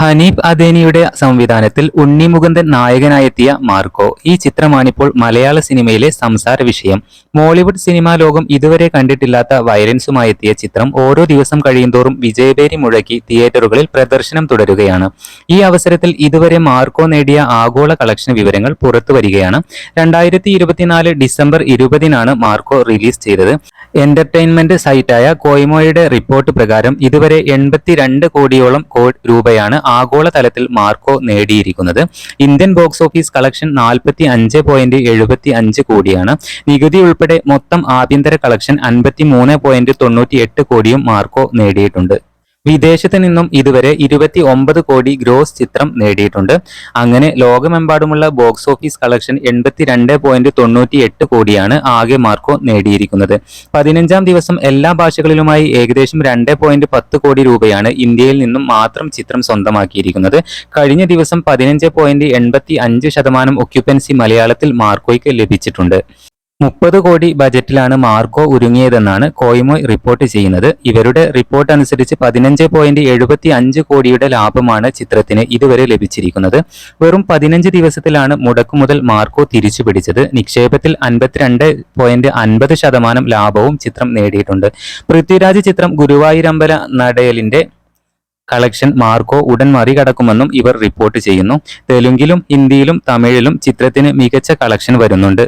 ഹനീഫ് അദേനിയുടെ സംവിധാനത്തിൽ ഉണ്ണി മുകുന്ദൻ നായകനായെത്തിയ മാർക്കോ. ഈ ചിത്രമാണിപ്പോൾ മലയാള സിനിമയിലെ സംസാര വിഷയം. മോളിവുഡ് സിനിമാ ലോകം ഇതുവരെ കണ്ടിട്ടില്ലാത്ത വയലൻസുമായി എത്തിയ ചിത്രം ഓരോ ദിവസം കഴിയുന്തോറും വിജയപേരി മുഴക്കി തിയേറ്ററുകളിൽ പ്രദർശനം തുടരുകയാണ്. ഈ അവസരത്തിൽ ഇതുവരെ മാർക്കോ നേടിയ ആഗോള കളക്ഷൻ വിവരങ്ങൾ പുറത്തു വരികയാണ് രണ്ടായിരത്തി ഡിസംബർ ഇരുപതിനാണ് മാർക്കോ റിലീസ് ചെയ്തത്. എന്റർടൈൻമെന്റ് സൈറ്റായ കോയ്മോയുടെ റിപ്പോർട്ട് പ്രകാരം ഇതുവരെ എൺപത്തിരണ്ട് കോടിയോളം രൂപയാണ് ആഗോളതലത്തിൽ മാർക്കോ നേടിയിരിക്കുന്നത്. ഇന്ത്യൻ ബോക്സ് ഓഫീസ് കളക്ഷൻ നാൽപ്പത്തി അഞ്ച് പോയിന്റ് എഴുപത്തി അഞ്ച് കോടിയാണ്. നികുതി ഉൾപ്പെടെ മൊത്തം ആഭ്യന്തര കളക്ഷൻ അൻപത്തി മൂന്ന് പോയിന്റ് തൊണ്ണൂറ്റി എട്ട് കോടിയും മാർക്കോ നേടിയിട്ടുണ്ട്. വിദേശത്ത് നിന്നും ഇതുവരെ ഇരുപത്തി ഒമ്പത് കോടി ഗ്രോസ് ചിത്രം നേടിയിട്ടുണ്ട്. അങ്ങനെ ലോകമെമ്പാടുമുള്ള ബോക്സ് ഓഫീസ് കളക്ഷൻ എൺപത്തിരണ്ട് പോയിന്റ് തൊണ്ണൂറ്റി എട്ട് കോടിയാണ് ആകെ മാർക്കോ നേടിയിരിക്കുന്നത്. പതിനഞ്ചാം ദിവസം എല്ലാ ഭാഷകളിലുമായി ഏകദേശം രണ്ട് പോയിന്റ് പത്ത് കോടി രൂപയാണ് ഇന്ത്യയിൽ നിന്നും മാത്രം ചിത്രം സ്വന്തമാക്കിയിരിക്കുന്നത്. കഴിഞ്ഞ ദിവസം പതിനഞ്ച് പോയിന്റ് എൺപത്തി അഞ്ച് ശതമാനം ഒക്യുപ്പൻസി മലയാളത്തിൽ മാർക്കോയ്ക്ക് ലഭിച്ചിട്ടുണ്ട്. മുപ്പത് കോടി ബജറ്റിലാണ് മാർക്കോ ഒരുങ്ങിയതെന്നാണ് കോയ്മോയ് റിപ്പോർട്ട് ചെയ്യുന്നത്. ഇവരുടെ റിപ്പോർട്ട് അനുസരിച്ച് പതിനഞ്ച് പോയിന്റ് എഴുപത്തി അഞ്ച് കോടിയുടെ ലാഭമാണ് ചിത്രത്തിന് ഇതുവരെ ലഭിച്ചിരിക്കുന്നത്. വെറും പതിനഞ്ച് ദിവസത്തിലാണ് മുടക്കുമുതൽ മാർക്കോ തിരിച്ചു പിടിച്ചത് നിക്ഷേപത്തിൽ അൻപത്തിരണ്ട് പോയിന്റ് അൻപത് ശതമാനം ലാഭവും ചിത്രം നേടിയിട്ടുണ്ട്. പൃഥ്വിരാജ് ചിത്രം ഗുരുവായൂരമ്പല നടയലിന്റെ കളക്ഷൻ മാർക്കോ ഉടൻ മറികടക്കുമെന്നും ഇവർ റിപ്പോർട്ട് ചെയ്യുന്നു. തെലുങ്കിലും ഹിന്ദിയിലും തമിഴിലും ചിത്രത്തിന് മികച്ച കളക്ഷൻ വരുന്നുണ്ട്.